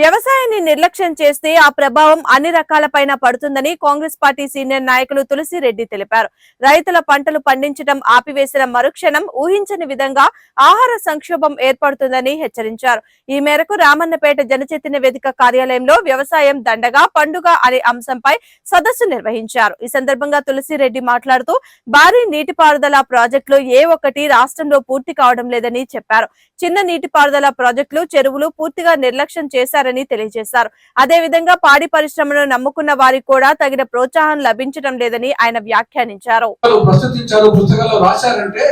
వ్యవసాయాన్ని నిర్లక్ష్యం చేస్తే ఆ ప్రభావం అన్ని రకాలపైన పడుతుందని కాంగ్రెస్ పార్టీ సీనియర్ నాయకులు తులసిరెడ్డి తెలిపారు. రైతుల పంటలు పండించడం ఆపివేసిన మరుక్షణం ఊహించని విధంగా ఆహార సంక్షోభం ఏర్పడుతుందని హెచ్చరించారు. ఈ మేరకు రామన్నపేట జనచైతన్య వేదిక కార్యాలయంలో వ్యవసాయం దండగా పండుగ అనే అంశంపై సదస్సు నిర్వహించారు. ఈ సందర్భంగా తులసిరెడ్డి మాట్లాడుతూ భారీ నీటిపారుదల ప్రాజెక్టులు ఏ ఒక్కటి రాష్ట్రంలో పూర్తి కావడం లేదని చెప్పారు. చిన్న నీటిపారుదల ప్రాజెక్టులు చెరువులు పూర్తిగా నిర్లక్ష్యం చేశారని చేస్తున్నారని తెలియజేశారు. అదేవిధంగా పాడి పరిశ్రమను నమ్ముకున్న వారికి కూడా తగిన ప్రోత్సాహం లభించడం లేదని ఆయన వ్యాఖ్యానించారు. ప్రస్తుతించారు పుస్తకాల్లో రాశారంటే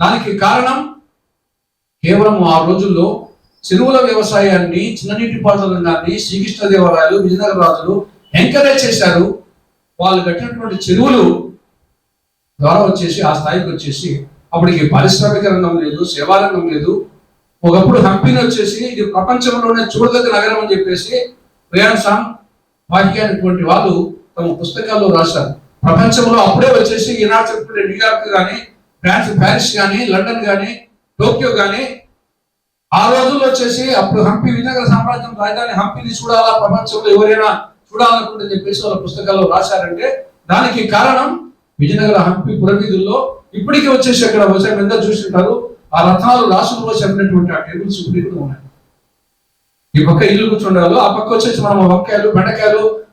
దానికి కారణం కేవలం ఆ రోజుల్లో చెరువుల వ్యవసాయాన్ని చిన్న నీటిపారుదల రంగాన్ని శ్రీకృష్ణ దేవాలయాలు విజయనగర రాజులు ఎంకరేజ్ చేశారు. వాళ్ళు కట్టినటువంటి చెరువులు ద్వారా వచ్చేసి ఆ స్థాయికి వచ్చేసి అప్పటికి పారిశ్రామిక రంగం లేదు సేవారంగం లేదు. ఒకప్పుడు హంపీని వచ్చేసి ఇది ప్రపంచంలోనే చూడదగ్గ నగరం అని చెప్పేసి రియాన్ సాంగ్ అనేటువంటి వాళ్ళు తమ పుస్తకాల్లో రాశారు. ప్రపంచంలో అప్పుడే వచ్చేసి ఈనాడు చెప్పుకునే న్యూయార్క్ కానీ ఫ్రాన్స్ ప్యారిస్ కానీ లండన్ కానీ టోక్యో కానీ ఆ రోజుల్లో వచ్చేసి అప్పుడు హంపి విజయనగర సామ్రాజ్యం రాజధాని హంపిని చూడాలా ప్రపంచంలో ఎవరైనా చూడాలనుకుంటే చెప్పేసి వాళ్ళ పుస్తకాల్లో రాశారంటే దానికి కారణం విజయనగర హంపి పురవీధుల్లో ఇప్పటికీ వచ్చేసి అక్కడ వ్యవసాయం ఎంత చూసింటారు ఆ రత్నాలు రాసులు చెప్పినటువంటి ఆ టేబుల్స్ ఇప్పుడు కూడా ఉన్నాయి. ఈ పక్క ఇల్లు కూర్చుండాలో ఆ పక్క వచ్చేసి మనం వంకాయలు బెండకాయలు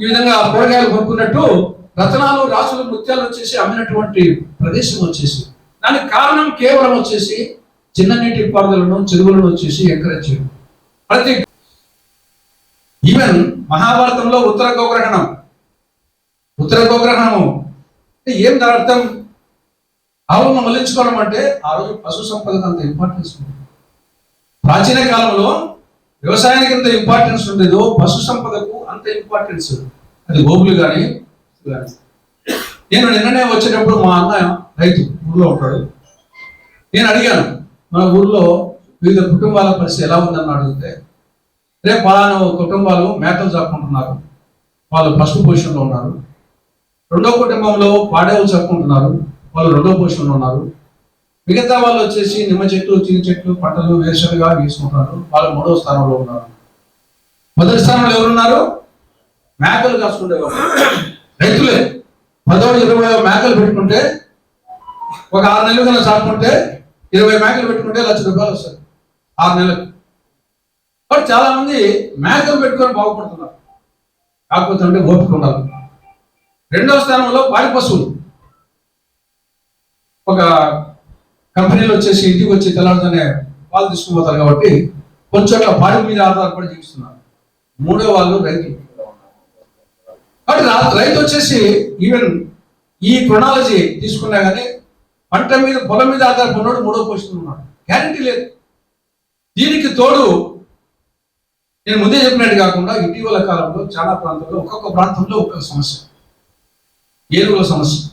ఈ విధంగా కూరగాయలు కొనుక్కున్నట్టు రతనాలు రాసులు ముత్యాలు వచ్చేసి అమ్మినటువంటి ప్రదేశం వచ్చేసి దానికి కారణం కేవలం వచ్చేసి చిన్న నీటి పారుదలను చెరువులను వచ్చేసి ఎంకరేజ్ చేయడం. ప్రతి ఈవెన్ మహాభారతంలో ఉత్తర గోగ్రహణం. ఉత్తర గోగ్రహణము. ఏం దాని అర్థం? ఆవులను మళ్ళించుకోవడం అంటే ఆ రోజు పశు సంపదకు అంత ఇంపార్టెన్స్ ఉంది ప్రాచీన కాలంలో వ్యవసాయానికి ఎంత ఇంపార్టెన్స్ ఉండేదో పశు సంపదకు అంత ఇంపార్టెన్స్ అది గోపులు కానీ కానీ నేను నిన్ననే వచ్చేటప్పుడు మా అన్న రైతు ఊర్లో ఉంటాడు. నేను అడిగాను మన ఊర్లో వివిధ కుటుంబాల పరిస్థితి ఎలా ఉందని అడిగితే రేపు పలానా కుటుంబాలు మేకలు చాపుకుంటున్నారు. వాళ్ళు ఫస్ట్ పొజిషన్లో ఉన్నారు. రెండో కుటుంబంలో పాడేవులు చెప్పుకుంటున్నారు వాళ్ళు రెండో పొజిషన్లో ఉన్నారు. మిగతా వాళ్ళు వచ్చేసి నిమ్మ చెట్లు చిన్న చెట్లు పంటలు వేరుశనగా వేసుకుంటున్నారు. వాళ్ళు మూడో స్థానంలో ఉన్నారు. మొదటి స్థానంలో ఎవరున్నారు? మేకలు కాసుకుంటే రైతులే. పదోడు ఇరవై మేకలు పెట్టుకుంటే ఒక ఆరు నెలలు కన్నా చాపుకుంటే ఇరవై మేకలు పెట్టుకుంటే లక్ష రూపాయలు వస్తుంది ఆరు నెలలకు బట్ చాలా మంది మేకలు పెట్టుకొని బాగుపడుతున్నారు. కాకపోతే అంటే ఓపిక ఉండాలి. రెండవ స్థానంలో పాడి పశువులు. ఒక కంపెనీలో వచ్చేసి ఇంటికి వచ్చి తెల్లారుతోనే పాలు తీసుకుపోతారు కాబట్టి కొంచెం పాడి మీద ఆధారపడి జీవిస్తున్నారు. మూడో వాళ్ళు రైతులు కాబట్టి రైతు వచ్చేసి ఈవెన్ ఈ క్రొనాలజీ తీసుకున్నా కానీ పంట మీద పొలం మీద ఆధారపడినోడు మూడో పొజిషన్ ఉన్నాడు. గ్యారంటీ లేదు. దీనికి తోడు నేను ముందే చెప్పినట్టు కాకుండా ఇటీవల కాలంలో చాలా ప్రాంతాల్లో ఒక్కొక్క ప్రాంతంలో ఒక్కొక్క సమస్య. ఏనుగుల సమస్య.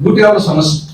గూటియాల సమస్య